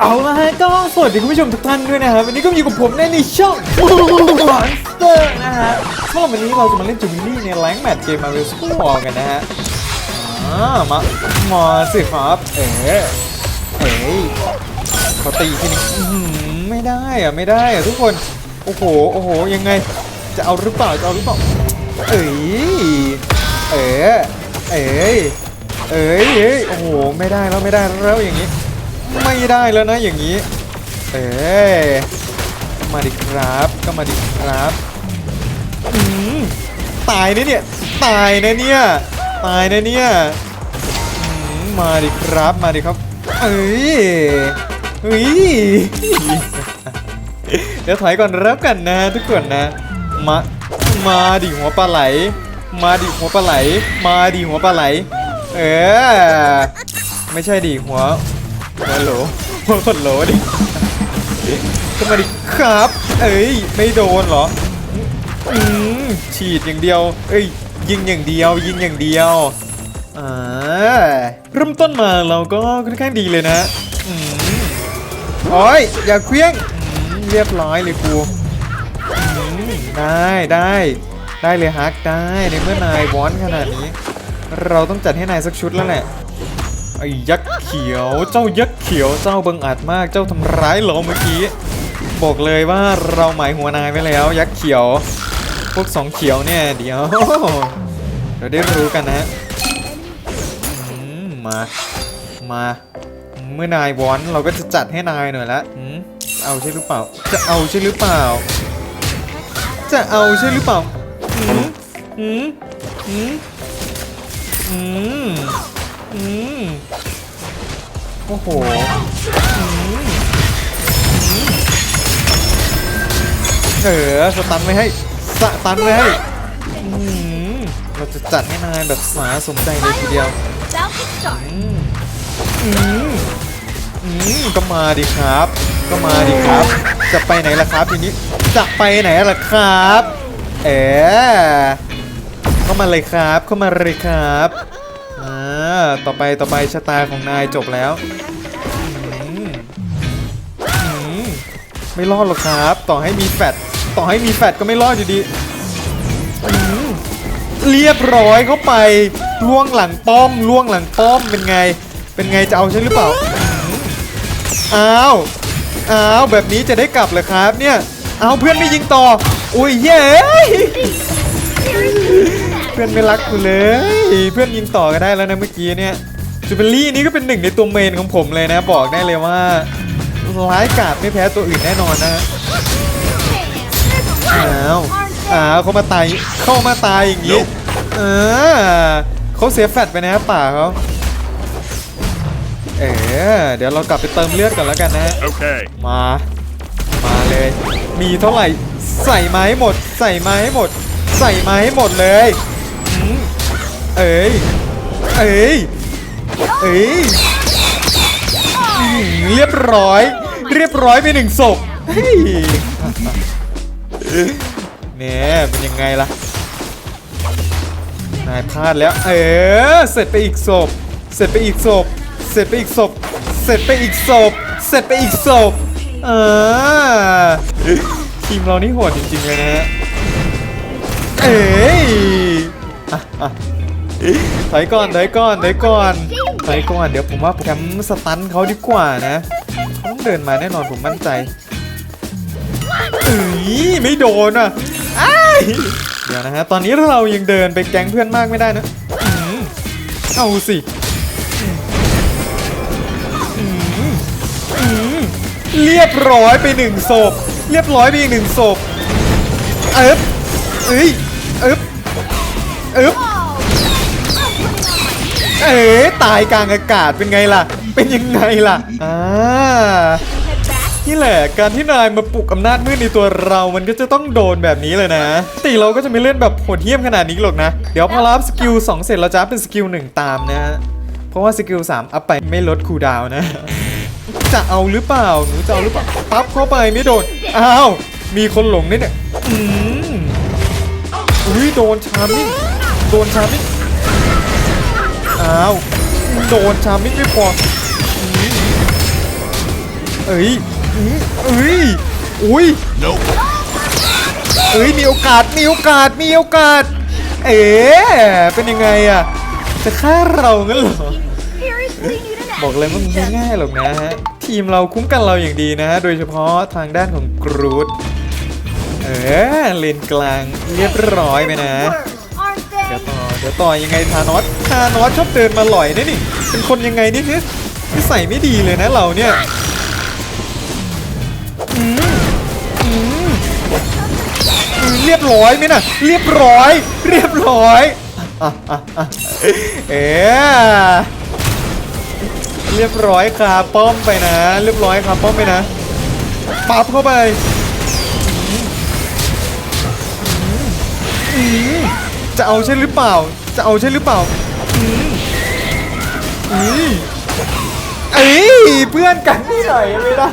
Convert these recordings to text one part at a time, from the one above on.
เอาละฮะก็สวัสดีคุณผู้ชมทุกท่านด้วยนะครับวันนี้ก็อยู่กับผมในช่องมอนสเตอร์นะฮะสำหรับวันนี้เราจะมาเล่นจูบิลลี่ในแรงแมทเกมมาเวลสปอร์กันนะฮะอ่ามามาสิครับเอ๋เอ๋เขาตีทีนึงอื้ไม่ได้อะไม่ได้อะทุกคนโอ้โหโอ้โหยังไงจะเอาหรือเปล่าจะเอาหรือเปล่าเอ๋เอ๋เอ๋เอ๋เอ๋โอ้โหไม่ได้แล้วไม่ได้แล้วอย่างนี้ ไม่ได้แล้วนะอย่างนี้ เอ๊มาดิครับก็มาดิครับอืมตายนะเนี่ย ตายนะเนี่ย ตายนะเนี่ยอืมมาดิครับ มาดิครับ เอ้ยเฮ้ย เดี๋ยวถอยก่อนแล้วกันนะทุกคนนะ มา มาดิหัวปลาไหล มาดิหัวปลาไหล มาดิหัวปลาไหล เออ ไม่ใช่ดิหัว ฮัลโหลฮัลโหลดิก็มาดิครับ เอ้ย ไม่โดนเหรออืมฉีดอย่างเดียว เอ้ย ยิงอย่างเดียว ยิงอย่างเดียวอ่าเริ่มต้นมาเราก็ค่อนข้างดีเลยนะอืมโอ้ยอย่าเคลี้ยงอืมเรียบร้อยเลยกูอืมได้ได้ได้เลยฮักได้ในเมื่อนายวอนขนาดนี้ เราต้องจัดให้นายสักชุดแล้วแหละ ไอ้ยักษ์เขียว เจ้ายักษ์เขียว เจ้าบังอาจมาก เจ้าทำร้ายเราเมื่อกี้ บอกเลยว่าเราหมายหัวนายไว้แล้ว ยักษ์เขียว พวกสองเขียวเนี่ยเดี๋ยว เราได้รู้กันนะมา มา เมื่อนายวอนเราก็จะจัดให้นายหน่อยละเอาใช่หรือเปล่า จะเอาใช่หรือเปล่า จะเอาใช่หรือเปล่า อืม อืม อืม อืม อืมโอ้โหอืมอืมเออสตันไว้ให้สตันไว้ให้อืมเราจะจัดให้นายแบบสาสมใจเลยทีเดียว Falcon Star. อืมอืมอืมก็มาดิครับ ก็มาดิครับ จะไปไหนล่ะครับทีนี้จะไปไหนล่ะครับ เอ๋เข้ามาเลยครับ เข้ามาเลยครับ อ ต่อไปต่อไปชะตาของนายจบแล้วไม่รอดหรอกครับ ต่อให้มีแฟดต่อให้มีแฟดก็ไม่รอดอยู่ดี เรียบร้อยเข้าไปล่วงหลังป้อมล่วงหลังป้อมเป็นไง เป็นไงจะเอาใช่หรือเปล่าอ้าวอ้าวแบบนี้จะได้กลับเหรอครับเนี่ย เอาเพื่อนไม่ยิงต่อ อุ้ยเย้ เพื่อนไม่รักกูเลย เพื่อนยิงต่อก็ได้แล้วนะเมื่อกี้เนี่ยจูเบลลี่นี่ก็เป็นหนึ่งในตัวเมนของผมเลยนะบอกได้เลยว่าร้ายกาจไม่แพ้ตัวอื่นแน่นอนนะอ้าวอ้าวเขามาตายเข้ามาตายอย่างนี้เออเขาเสียแฟตไปนะป่าเขาเออเดี๋ยวเรากลับไปเติมเลือดก่อนแล้วกันนะ Okay. มา มาเลย มีเท่าไหร่ ใส่มาให้หมด ใส่มาให้หมด ใส่มาให้หมดเลยอืม เอ้ย เอ้ย เอ้ย เรียบร้อย เรียบร้อยไปหนึ่งศพเฮ้ยเนี่ยเป็นยังไงล่ะ นายพลาดแล้ว เออ เสร็จไปอีกศพ เสร็จไปอีกศพ เสร็จไปอีกศพ เสร็จไปอีกศพ เสร็จไปอีกศพ เออ ทีมเรานี่โหดจริงๆเลยนะฮะ เอ้ยอะอะ ถอยก่อนถอยก่อนถอยก่อนถอยก่อนเดี๋ยวผมว่าแคมสตันเขาดีกว่านะเขาต้องเดินมาแน่นอนผมมั่นใจเอ้ยไม่โดนอะเดี๋ยวนะฮะตอนนี้เรายังเดินไปแก๊งเพื่อนมากไม่ได้นะเอาสิเรียบร้อยไปหนึ่งศพเรียบร้อยไปอีกหนึ่งศพเอ๊บเอ้ยเอ๊บเอ๊บ เอ๋ตายกลางอากาศเป็นไงล่ะ เป็นยังไงล่ะอ่านี่แหละการที่นายมาปลุกอำนาจมืดในตัวเรา มันก็จะต้องโดนแบบนี้เลยนะปกติเราก็จะไม่เล่นแบบโหดเหี้ยมขนาดนี้หรอกนะ เดี๋ยวพอรับสกิล2เสร็จเราจะเป็นสกิล1ตามนะฮะ เพราะว่าสกิล3อัพไปไม่ลดคูดาวน์นะจะเอาหรือเปล่า หนูจะเอาหรือเปล่า ปั๊บเข้าไปไม่โดน อ้าว มีคนหลงนี่เนี่ย อืมอุ้ยโดนชามิ่ง โดนชามิ่ง อ้าวโดนชามิ่งไม่พอเอ้ยอื้อเอ้ยอุ้ยเอ้ยมีโอกาสมีโอกาสมีโอกาส เอ๋เป็นยังไงอะจะฆ่าเรางั้นเหรอบอกเลยว่ามันไม่ง่ายหรอกนะฮะทีมเราคุ้มกันเราอย่างดีนะฮะโดยเฉพาะทางด้านของกรูดเออเลนกลางเรียบร้อยไปนะเดี๋ยวต่อเดี๋ยวต่อยังไงทานอส ทานอสชอบเดินมาหล่อยนะนี่ เป็นคนยังไงนี่คือนิสัยไม่ดีเลยนะเราเนี่ยอืมอืมอืมเรียบร้อยไหมน่ะ เรียบร้อย เรียบร้อยอะอะอะเอ๊ะเรียบร้อยคาป้อมไปนะ เรียบร้อยคาป้อมไปนะปับเข้าไปจะเอาใช่หรือเปล่า จะเอาใช่หรือเปล่า เอ้ยเพื่อนกันนี่หน่อยไม่ได้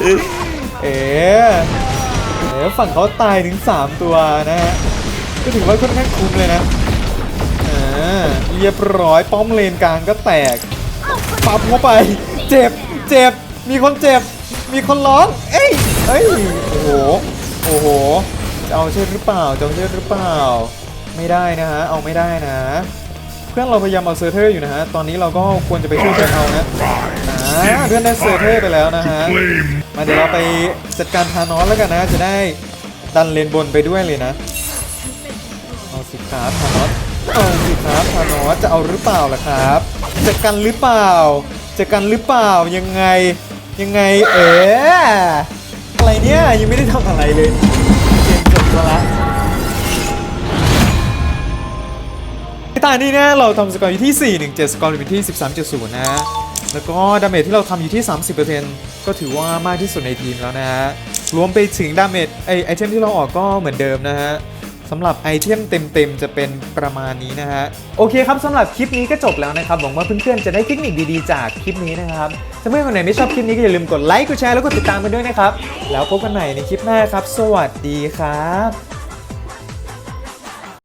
เอ๋เอ๋ฝั่งเขาตายถึง 3 ตัวนะฮะก็ถือว่าค่อนข้างคุ้มเลยนะอ่าเรียบร้อยป้อมเลนกลางก็แตกปั๊บเข้าไป เจ็บเจ็บมีคนเจ็บ มีคนร้อง เอ้ยเอ้ยโอ้โหโอ้โหจะเอาใช่หรือเปล่าจะเอาใช่หรือเปล่า ไม่ได้นะฮะเอาไม่ได้นะ เพื่อนเราพยายามเอาเซอร์เทอร์อยู่นะฮะ ตอนนี้เราก็ควรจะไปช่วยเพื่อนเอานะอ่าเพื่อนได้เซอร์เทอร์ไปแล้วนะฮะ มาเดี๋ยวเราไปจัดการทานอสแล้วกันนะ จะได้ดันเลนบนไปด้วยเลยนะ เอาสิครับทานอส เอาสิครับทานอสจะเอาหรือเปล่าล่ะครับจะกันหรือเปล่าจะกันหรือเปล่ายังไงยังไงเอ๋อะไรเนี่ยยังไม่ได้ทำอะไรเลยเกมจบแล้ว ละในตานี้นะเราทำสกอร์อยู่ที่ 417 สกอร์อยู่ที่ 13.0 นะ แล้วก็ดาเมจที่เราทำอยู่ที่ 30%ก็ถือว่ามากที่สุดในทีมแล้วนะฮะ รวมไปถึงดาเมจไอไอเทมที่เราออกก็เหมือนเดิมนะฮะสำหรับไอเทมเต็มๆ จะเป็นประมาณนี้นะฮะ โอเคครับสำหรับคลิปนี้ก็จบแล้วนะครับ หวังว่าเพื่อนๆ จะได้เทคนิคดีๆ จากคลิปนี้นะครับถ้าเพื่อนคนไหนไม่ชอบคลิปนี้ก็อย่าลืมกดไลค์กดแชร์แล้วกดติดตามกันด้วยนะครับ แล้วพบกันใหม่ในคลิปหน้าครับ สวัสดีครับ